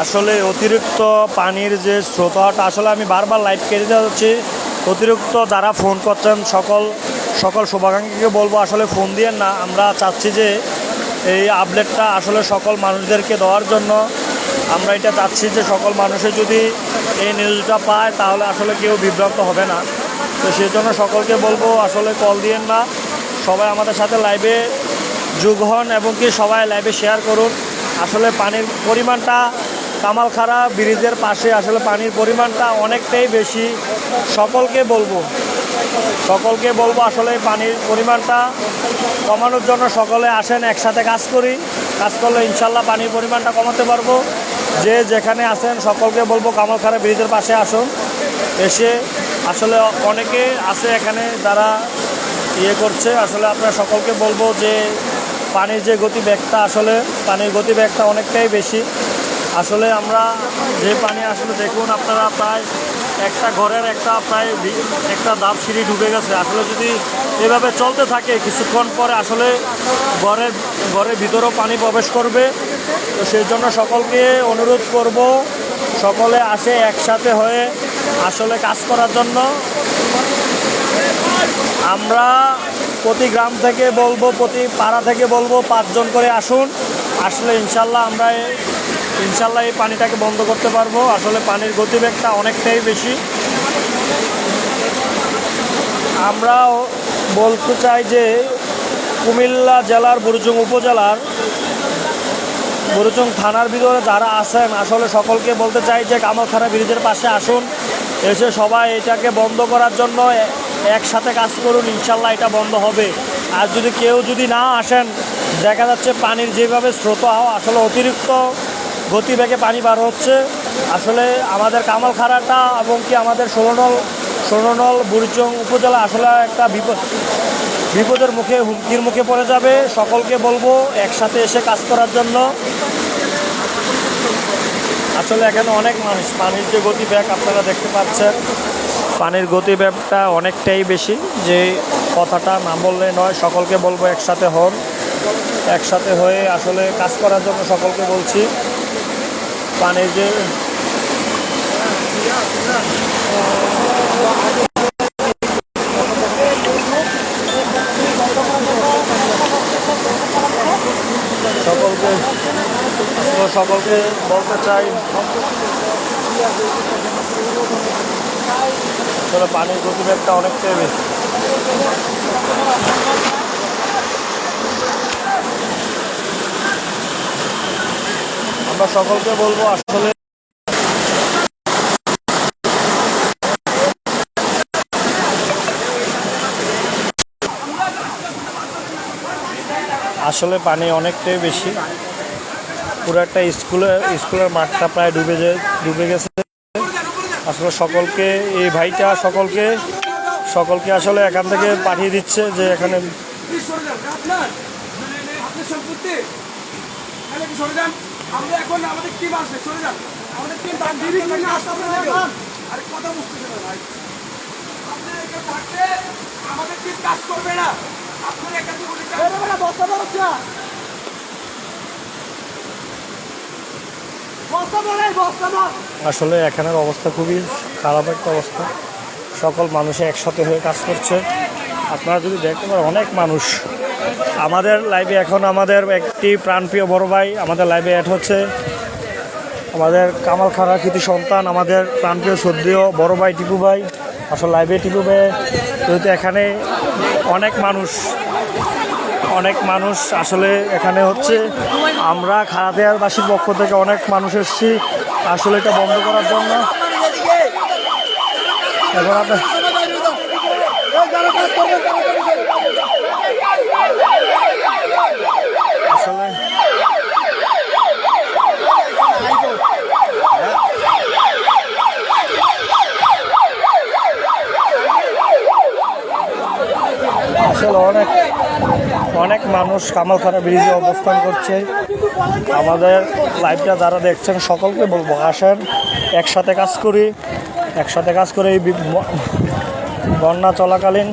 আসলে অতিরিক্ত পানির যে স্রোতটা, আসলে আমি বারবার লাইভ কেটে দেওয়া হচ্ছে অতিরিক্ত যারা ফোন করছেন, সকল সকল শুভাকাঙ্ক্ষীকে বলব, আসলে ফোন দিয়ে না, আমরা চাচ্ছি যে এই আপডেটটা আসলে সকল মানুষদেরকে দেওয়ার জন্য। আমরা এটা চাচ্ছি যে সকল মানুষে যদি এই নিউজটা পায়, তাহলে আসলে কেউ বিভ্রান্ত হবে না। তো সেই জন্য সকলকে বলব, আসলে কল দিয়েন না। সবাই আমাদের সাথে লাইভে যোগ হন এবং কি সবাই লাইভে শেয়ার করুন। আসলে পানির পরিমাণটা কামালখাড়া ব্রিজের পাশে আসলে পানির পরিমাণটা অনেকটাই বেশি। সকলকে বলব সকলকে বলব আসলে পানির পরিমাণটা কমানোর জন্য সকলে আসেন, একসাথে কাজ করি। কাজ করলে ইনশাল্লাহ পানির পরিমাণটা কমাতে পারব। যে যেখানে আসেন সকলকে বলব কামালখাড়া ব্রিজের পাশে আসুন। এসে আসলে অনেকে আছে এখানে যারা ইয়ে করছে, আসলে আপনারা সকলকে বলব যে পানির যে গতি ব্যাগটা আসলে, পানির গতি ব্যাগটা অনেকটাই বেশি। আসলে আমরা যে পানি আসলে দেখুন, আপনারা প্রায় একটা ঘরের একটা প্রায় একটা দাব সিঁড়ি ঢুকে গেছে। আসলে যদি এভাবে চলতে থাকে, কিছুক্ষণ পরে আসলে ঘরের ঘরের ভিতরেও পানি প্রবেশ করবে। তো সেই জন্য সকলকে অনুরোধ করব, সকলে আসে একসাথে হয়ে আসলে কাজ করার জন্য। আমরা প্রতি গ্রাম থেকে বলব, প্রতি পাড়া থেকে বলব, পাঁচজন করে আসুন। আসলে ইনশাল্লাহ আমরা ইনশাল্লাহ এই পানিটাকে বন্ধ করতে পারব। আসলে পানির গতিবেগটা অনেকটাই বেশি। আমরাও বলতে চাই যে কুমিল্লা জেলার বুরুজুং উপজেলার বুরুজুং থানার ভিতরে যারা আছেন, আসলে সকলকে বলতে চাই যে কামালখানা ব্রিজের পাশে আসুন। এসে সবাই এটাকে বন্ধ করার জন্য একসাথে কাজ করুন, ইনশাল্লাহ এটা বন্ধ হবে। আর যদি কেউ যদি না আসেন, দেখা যাচ্ছে পানির যেভাবে স্রোত আসলে অতিরিক্ত গতিবেগে পানি বার হচ্ছে। আসলে আমাদের কামালখাড়াটা এবং কি আমাদের ষোলনল ষোলনল বুড়িচং উপজেলা আসলে একটা বিপদ, বিপদের মুখে হুমকির মুখে পড়ে যাবে। সকলকে বলব একসাথে এসে কাজ করার জন্য। আসলে এখানে অনেক মানুষ, পানির যে গতিবেগ আপনারা দেখতে পাচ্ছেন, পানির গতিবেগটা অনেকটাই বেশি। যে কথাটা না বললে নয়, সকলকে বলব একসাথে হন। একসাথে হয়ে আসলে কাজ করার জন্য সকলকে বলছি। পানির যে সকলকে সকলকে বলতে চাই পানির গতিবেগটা অনেকটাই বেশি। আমরা সকলকে বলব আসলে আসলে পানি অনেকটাই বেশি। পুরো একটা স্কুলে, স্কুলের মাঠটা প্রায় ডুবে যায়, ডুবে গেছে। আসলে সকলকে, এই ভাইটা সকলকে সকলকে আসলে এখান থেকে পাঠিয়ে দিচ্ছে যে এখানে আপনার সম্পত্তি আমরা এখন আমাদের টিম আসবে সরে যান। আমাদের টিম আরে কথা বুঝতেছে না ভাই। আপনার এখানে থাকতে আমাদের টিম কাজ করবে না। আপনার বস্তা আসলে এখানের অবস্থা খুবই খারাপ একটা অবস্থা। সকল মানুষে একসাথে হয়ে কাজ করছে। আপনারা যদি দেখতে পারেন অনেক মানুষ আমাদের লাইভে এখন আমাদের একটি প্রাণপ্রিয় বড় ভাই আমাদের লাইভে অ্যাড হচ্ছে। আমাদের কামাল খাড়া কৃতি সন্তান, আমাদের প্রাণপ্রিয় শ্রদ্ধেয় বড় ভাই টিপু ভাই, আসলে লাইভে টিপু ভাই। যেহেতু এখানে অনেক মানুষ অনেক মানুষ আসলে এখানে হচ্ছে। আমরা খারাপিয়ারবাসীর পক্ষ থেকে অনেক মানুষ এসেছি। আসলে এটা বন্ধ করার জন্য। এখন আপনার আসলে অনেক অনেক মানুষ কামালখানা ব্রিজে অবস্থান করছে। আমাদের লাইভটা যারা দেখছেন, সকলকে বলব, আসেন, একসাথে কাজ করি, একসাথে কাজ করে এই বন্যা চলাকালীন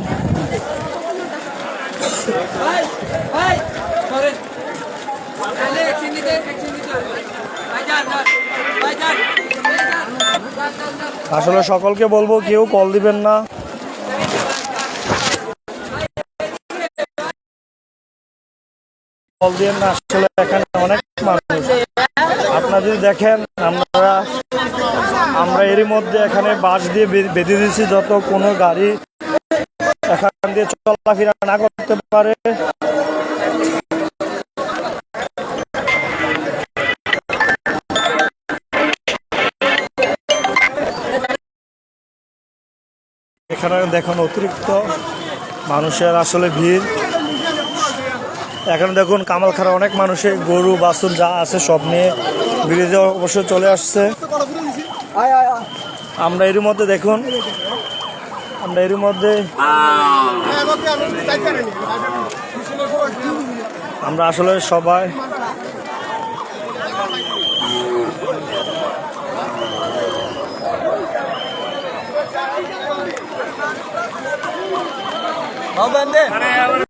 আসলে সকলকে বলব, কেউ কল দিবেন না। কল দিবেন না, আসলে এখানে অনেক মানুষ। আপনারা যদি দেখেন, আমরা আমরা এরই মধ্যে এখানে বাস দিয়ে বেঁধে দিয়েছি যত কোনো গাড়ি এখান দিয়ে চলাফেরা না করতে পারে। এখানে দেখুন, অতিরিক্ত মানুষের আসলে ভিড়। এখানে দেখুন কামালখারা অনেক মানুষের গরু, বাছুর যা আছে সব নিয়ে ব্রিজে অবশ্যই চলে আসছে। আমরা এর মধ্যে দেখুন, আমরা এর মধ্যে আমরা আসলে সবাই